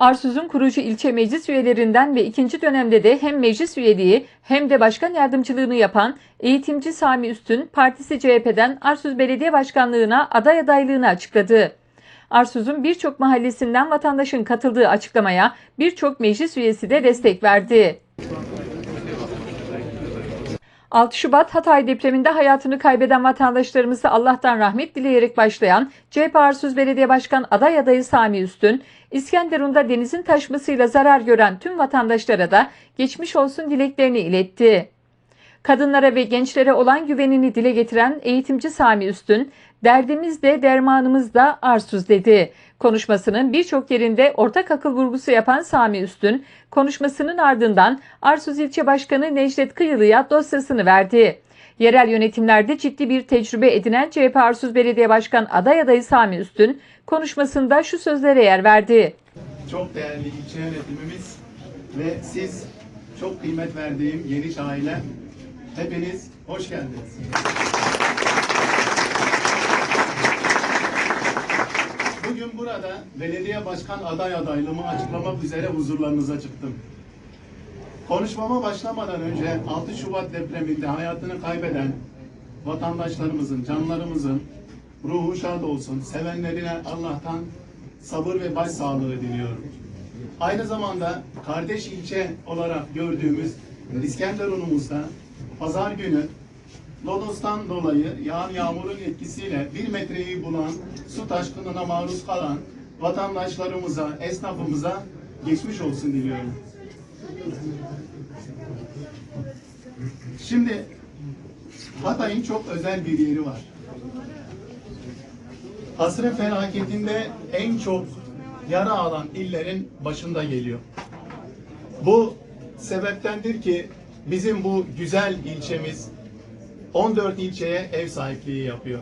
Arsuz'un kurucu ilçe meclis üyelerinden ve ikinci dönemde de hem meclis üyeliği hem de başkan yardımcılığını yapan eğitimci Sami Üstün, partisi CHP'den Arsuz Belediye Başkanlığı'na aday adaylığını açıkladı. Arsuz'un birçok mahallesinden vatandaşın katıldığı açıklamaya birçok meclis üyesi de destek verdi. 6 Şubat Hatay depreminde hayatını kaybeden vatandaşlarımıza Allah'tan rahmet dileyerek başlayan CHP Arsuz Belediye Başkan aday adayı Sami Üstün, İskenderun'da denizin taşmasıyla zarar gören tüm vatandaşlara da geçmiş olsun dileklerini iletti. Kadınlara ve gençlere olan güvenini dile getiren eğitimci Sami Üstün, derdimiz de dermanımız da arsuz dedi. Konuşmasının birçok yerinde ortak akıl vurgusu yapan Sami Üstün, konuşmasının ardından Arsuz İlçe Başkanı Necdet Kıyılı'ya dosyasını verdi. Yerel yönetimlerde ciddi bir tecrübe edinen CHP Arsuz Belediye Başkan aday adayı Sami Üstün, konuşmasında şu sözlere yer verdi. çok değerli ilçe yönetimimiz ve siz çok kıymet verdiğim geniş ailem. Hepiniz hoş geldiniz. Bugün burada belediye başkan aday adaylığımı açıklamak üzere huzurlarınıza çıktım. Konuşmama başlamadan önce 6 Şubat depreminde hayatını kaybeden vatandaşlarımızın, canlarımızın ruhu şad olsun. Sevenlerine Allah'tan sabır ve başsağlığı diliyorum. Aynı zamanda kardeş ilçe olarak gördüğümüz İskenderun'umuzda pazar günü Lodos'tan dolayı yağan yağmurun etkisiyle bir metreyi bulan su taşkınına maruz kalan vatandaşlarımıza, esnafımıza geçmiş olsun diliyorum. Şimdi Hatay'ın çok özel bir yeri var. Asrın felaketinde en çok yara alan illerin başında geliyor. Bu sebeptendir ki bizim bu güzel ilçemiz 14 ilçeye ev sahipliği yapıyor.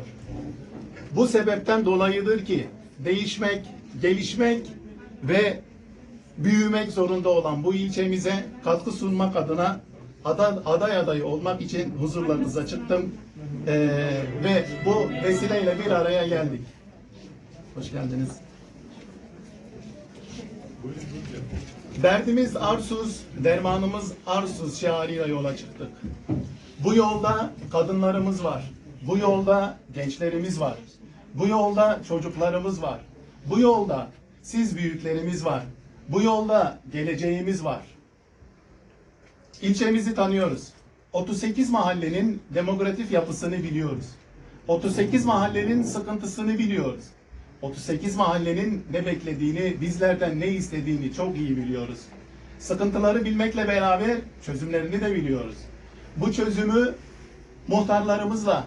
Bu sebepten dolayıdır ki değişmek, gelişmek ve büyümek zorunda olan bu ilçemize katkı sunmak adına aday, aday adayı olmak için huzurlarınıza çıktım. Ee, ve bu vesileyle bir araya geldik. Hoş geldiniz. Derdimiz arsuz, dermanımız arsuz şiarıyla yola çıktık. Bu yolda kadınlarımız var. Bu yolda gençlerimiz var. Bu yolda çocuklarımız var. Bu yolda siz büyüklerimiz var. Bu yolda geleceğimiz var. İlçemizi tanıyoruz. 38 mahallenin demografik yapısını biliyoruz. 38 mahallenin sıkıntısını biliyoruz. 38 mahallenin ne beklediğini, bizlerden ne istediğini çok iyi biliyoruz. Sıkıntıları bilmekle beraber çözümlerini de biliyoruz. Bu çözümü muhtarlarımızla,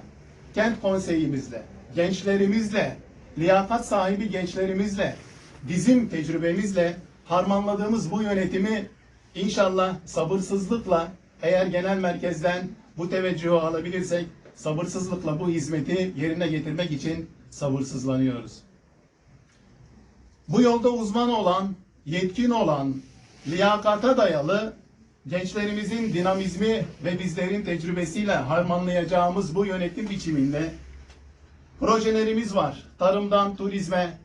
kent konseyimizle, gençlerimizle, liyakat sahibi gençlerimizle, bizim tecrübemizle harmanladığımız bu yönetimi inşallah sabırsızlıkla eğer genel merkezden bu teveccühü alabilirsek sabırsızlıkla bu hizmeti yerine getirmek için sabırsızlanıyoruz. Bu yolda uzman olan, yetkin olan, liyakata dayalı gençlerimizin dinamizmi ve bizlerin tecrübesiyle harmanlayacağımız bu yönetim biçiminde projelerimiz var. Tarımdan turizme,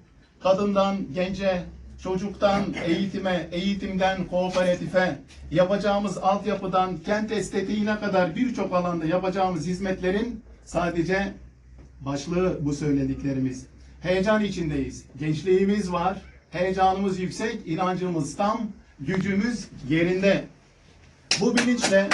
kadından gence, çocuktan eğitime, eğitimden kooperatife, yapacağımız altyapıdan kent estetiğine kadar birçok alanda yapacağımız hizmetlerin sadece başlığı bu söylediklerimiz. Heyecan içindeyiz. Gençliğimiz var. Heyecanımız yüksek, inancımız tam, gücümüz yerinde. Bu bilinçle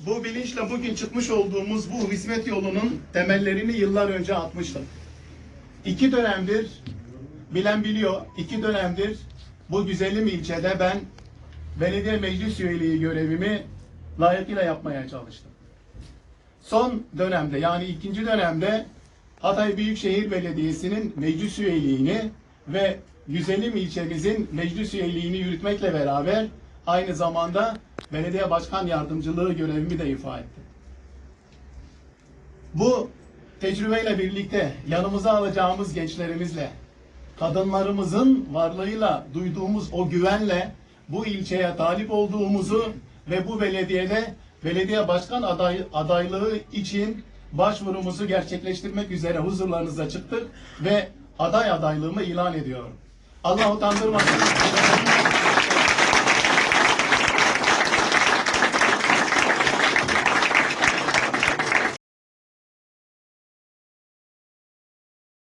bu bilinçle bugün çıkmış olduğumuz bu hizmet yolunun temellerini yıllar önce atmıştım. İki dönemdir, bilen biliyor, iki dönemdir bu güzelim ilçede ben belediye meclis üyeliği görevimi layıkıyla yapmaya çalıştım. Son dönemde yani ikinci dönemde Hatay Büyükşehir Belediyesi'nin meclis üyeliğini ve güzelim ilçemizin meclis üyeliğini yürütmekle beraber aynı zamanda belediye başkan yardımcılığı görevimi de ifa ettim. Bu tecrübeyle birlikte yanımıza alacağımız gençlerimizle, kadınlarımızın varlığıyla duyduğumuz o güvenle bu ilçeye talip olduğumuzu ve bu belediyede belediye başkan aday, adaylığı için başvurumuzu gerçekleştirmek üzere huzurlarınıza çıktık ve aday adaylığımı ilan ediyorum. Allah utandırmasın.